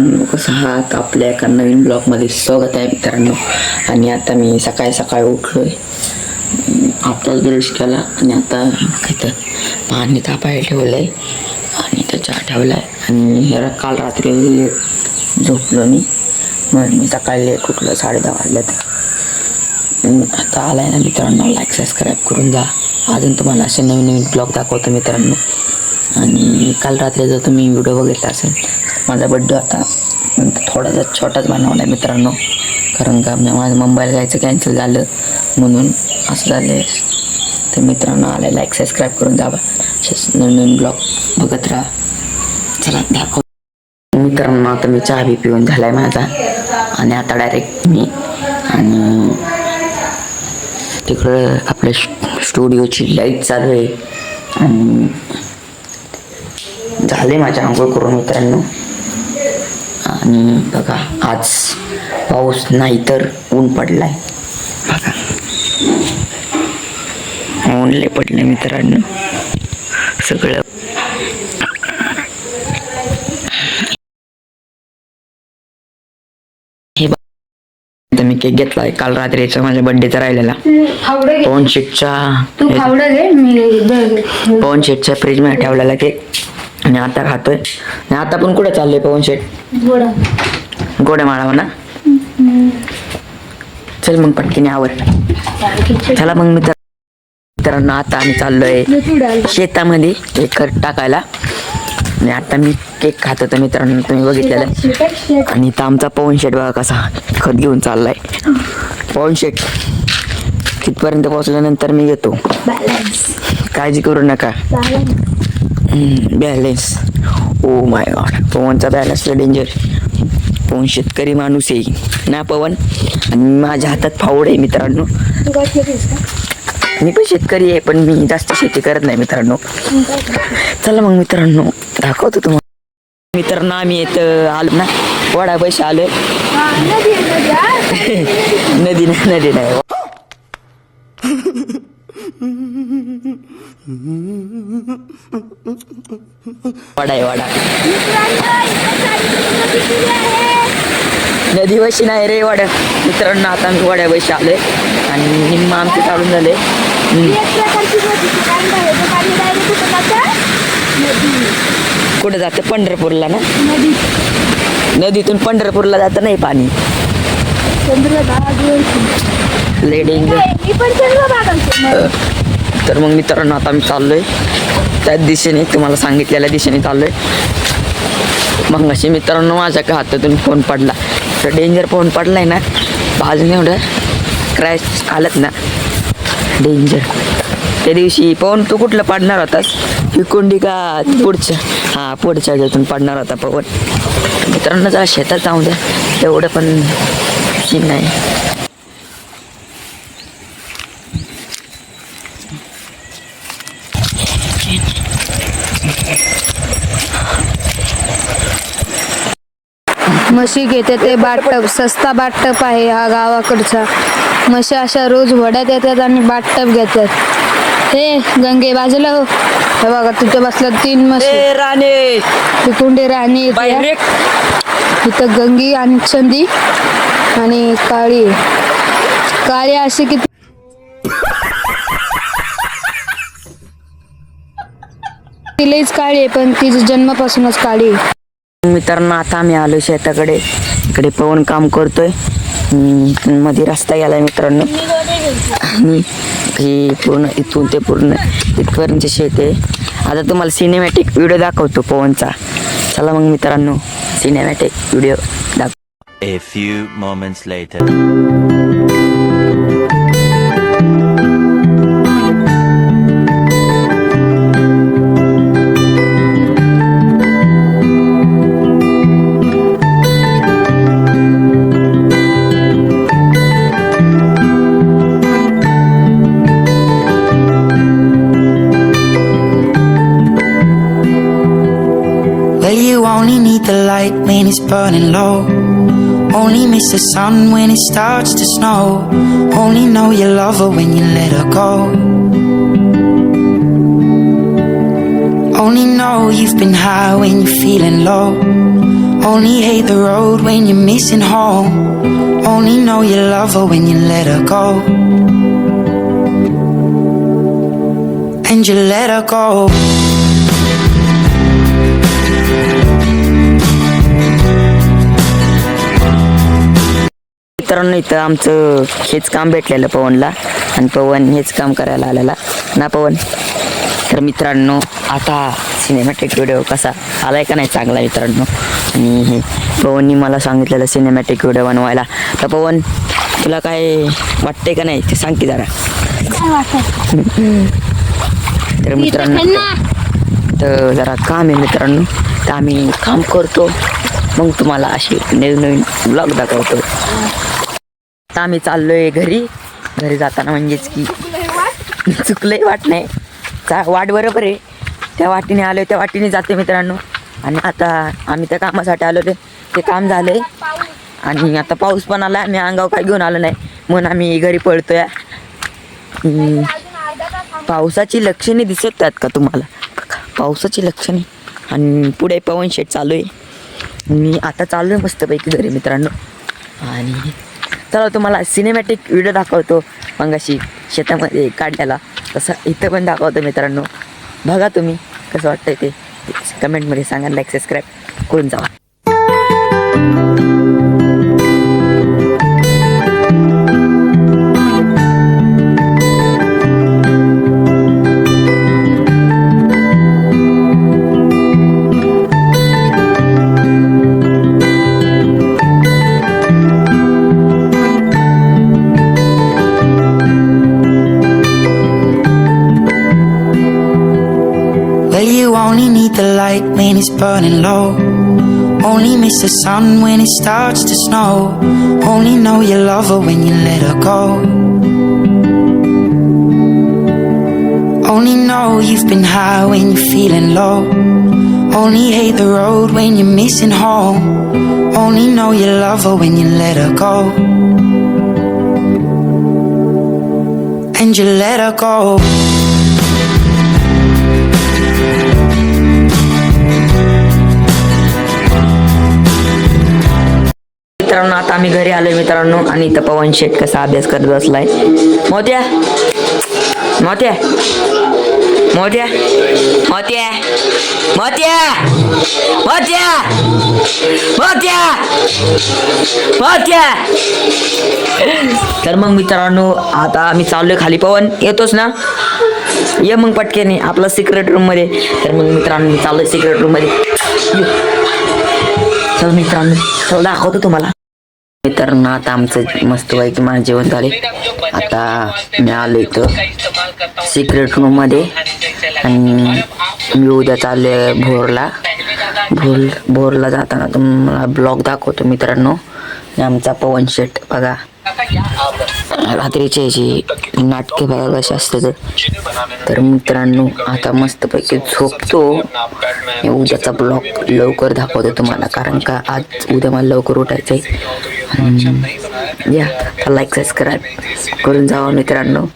मित्रांनो कसं आहात आपल्या एका नवीन ब्लॉगमध्ये स्वागत आहे मित्रांनो. आणि आता मी सकाळी सकाळी उठलो आहे आत्ताच ब्रश केला आणि आता इथं पाणी तापायला ठेवलं आहे आणि त्याच्या ठेवला आहे आणि हे काल रात्री झोपलो मी. म्हणून मी सकाळी लेट उठलो साडे दहा वाजल्यात अं, आता आहे ना मित्रांनो लाईक सबस्क्राईब करून जा अजून तुम्हाला असे नवीन नवीन ब्लॉग दाखवतो मित्रांनो. आणि काल रात्री जर तुम्ही व्हिडिओ बघितला असेल माझा बड्डे आता थोडासा छोटाच बनवला आहे मित्रांनो. कारण का माझं मुंबईला जायचं कॅन्सल झालं म्हणून असं झालं आहे तर मित्रांनो आले लाईक सबस्क्राईब करून जावा असेच नवीन नवीन ब्लॉग बघत राहा. चला दाखव. मित्रांनो आता मी चहा बी पिऊन झाला आहे माझा. आणि आता डायरेक्ट मी आणि तिकडं आपल्या स्टुडिओची लाइट चालू आहे. आणि झाले माझ्या आंघोळ करून मित्रांनो. आणि बघा आज पाऊस नाही तर ऊन पडलाय. बघा. ऊन लय पडले मित्रांनो. सगळं. मी केक घेतलाय. काल रात्रीचा माझ्या बर्थडेचा राहिलेला. पवन शेटच्या पवन शेटच्या फ्रीजमध्ये ठेवलेला केक आणि आता खातोय. आणि आता पण कुठे चाललोय पवन शेट गोडा गोड्या माळावा ना चल मग पटकीने आवर. चला मग मित्र मित्रांनो आता आम्ही चाललोय शेतामध्ये एक खत टाकायला. आणि आता मी केक खात होतो मित्रांनो तुम्ही बघितलेलं आणि इथं आमचा पवन शेट बघा कसा खत घेऊन चाललाय. पवन शेट तिथपर्यंत पोहोचल्यानंतर मी येतो. काळजी करू नका. बॅलन्स ओ माय गॉड पवनचा बॅलन्स डेंजर पवन शेतकरी माणूस आहे. ना पवन? आणि माझ्या हातात फावड आहे मित्रांनो. मी पण शेतकरी आहे पण मी जास्त शेती करत नाही मित्रांनो. चला मग मित्रांनो दाखवतो तुम्हाला. मित्रांनो आम्ही येत आलो ना. वडा पैसे आलोय. आहे, नदी, नदी नाही नदी नाही. वडा आहे वडा नदी वशी नाही रे वड्या. मित्रांनो आता आम्ही वड्या वशी आलोय. आणि निम्मा आमचे चालून झाले. कुठं जातं? पंढरपूरला ना? नदी. नदीतून पंढरपूरला जातं नाही पाणी. लेडिंग तर मग मित्रांनो आता मी चाललोय. त्याच दिशेने तुम्हाला सांगितलेल्या दिशेने चाललोय. मग अशी मित्रांनो माझ्या का हातातून फोन पडला. तर डेंजर फोन पडलाय ना बाजूने एवढं क्रॅश आलत ना. डेंजर. त्या दिवशी पवन तू कुठलं पडणार होतास? ही कुंडी का पुढच्या हां पुढच्या ह्याच्यातून पडणार होता पवन. मित्रांनो जरा शेतात जाऊ द्या एवढं पण नाही. म्हशी घेते ते बाटप सस्ता बाटप आहे हा गावाकडचा. म्हशी अशा रोज वड्यात येतात आणि बाटप घेतात. हे गंगे बाजूला हो. हे बघा तुझ्या बसल्या तीन म्हशी. राणे! तिकुंडे राणी येते. इथं गंगी आणि चंदी आणि काळी. काळी अशी किती तिलाच काळी आहे पण तिची जन्मापासूनच काळी आहे. मित्रांनो आता आम्ही आलो शेताकडे. इकडे पवन काम करतोय. मध्ये रस्ता गेलाय मित्रांनो. आणि ही पूर्ण इथून ते पूर्ण इथपर्यंत शेत आहे. आता तुम्हाला सिनेमॅटिक व्हिडिओ दाखवतो पवनचा. चला मग मित्रांनो सिनेमॅटिक व्हिडिओ दाखव when it's burning low. Only miss the sun when it starts to snow. Only know you love her when you let her go. Only know you've been high when you're feeling low. Only hate the road when you're missing home. Only know you love her when you let her go. And you let her go. मित्रांनो इथं आमचं हेच काम भेटलेलं पवनला. आणि पवन हेच काम करायला आलेला. ना पवन? तर मित्रांनो आता सिनेमॅटिक व्हिडिओ कसा आलाय का नाही चांगला मित्रांनो? आणि हे पवननी मला सांगितलेलं सिनेमॅटिक व्हिडिओ बनवायला. तर पवन तुला काय वाटतंय का नाही? ते सांग की जरा. तर मित्रांनो तर जरा काम आहे मित्रांनो. तर आम्ही काम करतो. मग तुम्हाला असे नवीन नवीन ब्लॉग दाखवतो. आता आम्ही चाललोय घरी. घरी जाताना म्हणजेच की चुकलंही वाट नाही. चा वाट बरोबर आहे. त्या वाटीने आलो त्या वाटीने जाते मित्रांनो. आणि आता आम्ही त्या कामासाठी आलो ते ते काम झालंय. आणि आता पाऊस पण आला आम्ही अंगावर काही घेऊन आलो नाही. म्हणून आम्ही घरी पळतोय. पावसाची लक्षणे दिसत आहेत का तुम्हाला? पावसाची लक्षणे. आणि पुढे पवन शेट चालू आहे. मी आता चालू आहे मस्तपैकी घरी मित्रांनो. आणि चला तुम्हाला सिनेमॅटिक व्हिडिओ दाखवतो. मग अशी शेतामध्ये काढलेला. तसं इथं पण दाखवतो मित्रांनो. बघा तुम्ही कसं वाटतंय ते. कमेंटमध्ये सांगा लाईक सबस्क्राईब करून जावा. You only need the light when it's burning low. Only miss the sun when it starts to snow. Only know you love her when you let her go. Only know you've been high when you're feeling low. Only hate the road when you're missing home. Only know you love her when you let her go. And you let her go. मित्रांनो आता आम्ही घरी आलोय मित्रांनो. आणि इथं पवन शेट कसा अभ्यास करत बसलाय. मोत्या. मोत्या. मोत्या. मोत्या. मोत्या. मोत्या. मोत्या. मोत्या. तर मग मित्रांनो आता आम्ही चाललोय खाली. पवन येतोच ना? ये मग पटकेने आपला सिक्रेट रूममध्ये. तर मग मित्रांनो चाललोय सिक्रेट रूममध्ये. चल मित्रांनो चल दाखवतो तुम्हाला. मित्रांनो आता आमचं मस्त पैकी माझं जेवण झाले. आता मी आलो इथं सिक्रेट रूममध्ये. आणि मी उद्या चालले भोरला. भोर भोरला जाताना तुम्हाला ब्लॉग दाखवतो मित्रांनो. आमचा पवन शेट बघा. रात्रीचे याची नाटके बघा कसे असते तर तर मित्रांनो आता मस्तपैकी झोपतो. उद्याचा ब्लॉग लवकर दाखवतो तुम्हाला कारण का आज उद्या मला लवकर उठायचं आहे या लाईक सबस्क्राईब करून जावा मित्रांनो.